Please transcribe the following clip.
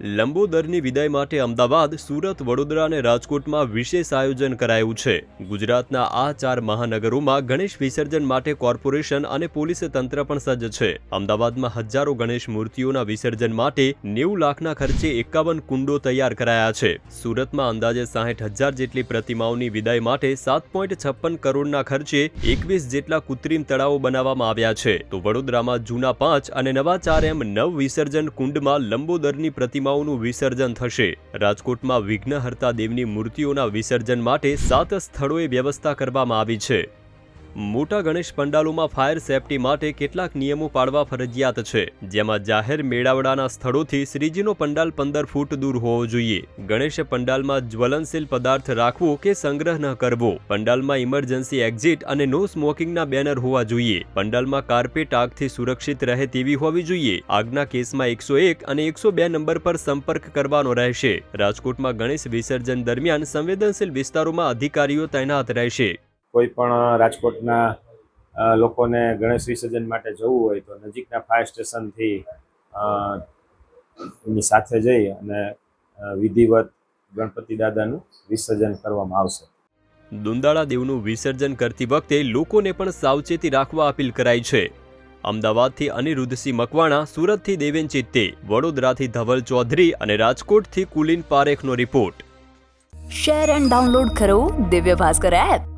લંબોદરની વિદાય માટે અમદાવાદ, સુરત, વડોદરા અને રાજકોટમાં વિશેષ આયોજન કરાયું છે. ગુજરાતના આ ચાર મહાનગરોમાં ગણેશ વિસર્જન માટે કોર્પોરેશન અને પોલીસ તંત્ર પણ સજ્જ છે. અમદાવાદમાં હજારો ગણેશ મૂર્તિઓના વિસર્જન માટે નેવું લાખના ખર્ચે એકાવન કુંડો તૈયાર કરાયા છે. સુરતમાં અંદાજે સાહીઠ હજાર જેટલી પ્રતિમાઓની વિદાય માટે સાત પોઈન્ટ છપ્પન કરોડના ખર્ચે એકવીસ જેટલા કૃત્રિમ તળાવો બનાવવામાં આવ્યા છે. તો વડોદરામાં જૂના પાંચ અને નવા ચાર એમ નવ વિસર્જન કુંડમાં લંબોદરની પ્રતિમાઓનું વિસર્જન થશે. રાજકોટમાં વિઘ્નહર્તા દેવની મૂર્તિઓના વિસર્જન માટે સાત સ્થળોએ વ્યવસ્થા કરવામાં આવી છે. મોટા ગણેશ પંડાલોમાં ફાયર સેફટી માટે કેટલાક નિયમો પાળવા ફરજિયાત છે, જેમાં જાહેર મેળાવડાના સ્થળોથી શ્રીજીનો પંડાલ પંદર ફૂટ દૂર હોવો જોઈએ. ગણેશ પંડાલમાં જ્વલનશીલ પદાર્થ રાખવો કે સંગ્રહ ન કરવો? પંડાલમાં ઇમરજન્સી એક્ઝિટ અને નો સ્મોકિંગના બેનર હોવા જોઈએ. પંડાલમાં કાર્પેટ આગથી સુરક્ષિત રહે તેવી હોવી જોઈએ. આગના કેસમાં એકસો એક અને એકસો બે નંબર પર સંપર્ક કરવાનો રહેશે. રાજકોટમાં ગણેશ વિસર્જન દરમિયાન સંવેદનશીલ વિસ્તારોમાં અધિકારીઓ તૈનાત રહેશે. કોઈ પણ રાજકોટના લોકોને ગણેશ વિસર્જન માટે જવું હોય તો નજીકના ફાયર સ્ટેશનથી એની સાથે જઈ અને વિધિવત ગણપતિ દાદાનું વિસર્જન કરવામાં આવશે. દુંદાળા દેવનું વિસર્જન કરતી વખતે લોકોને પણ સાવચેતી રાખવા અપીલ કરાઈ છે. અમદાવાદથી અનિરુદ્ધસિંહ મકવાણા સુરતથી દેવેન ચિત્તે વડોદરાથી ધવલ ચૌધરી અને રાજકોટથી કુલિન પારેખનો રિપોર્ટ. શેર એન્ડ ડાઉનલોડ કરો દિવ્ય ભાસ્કર એપ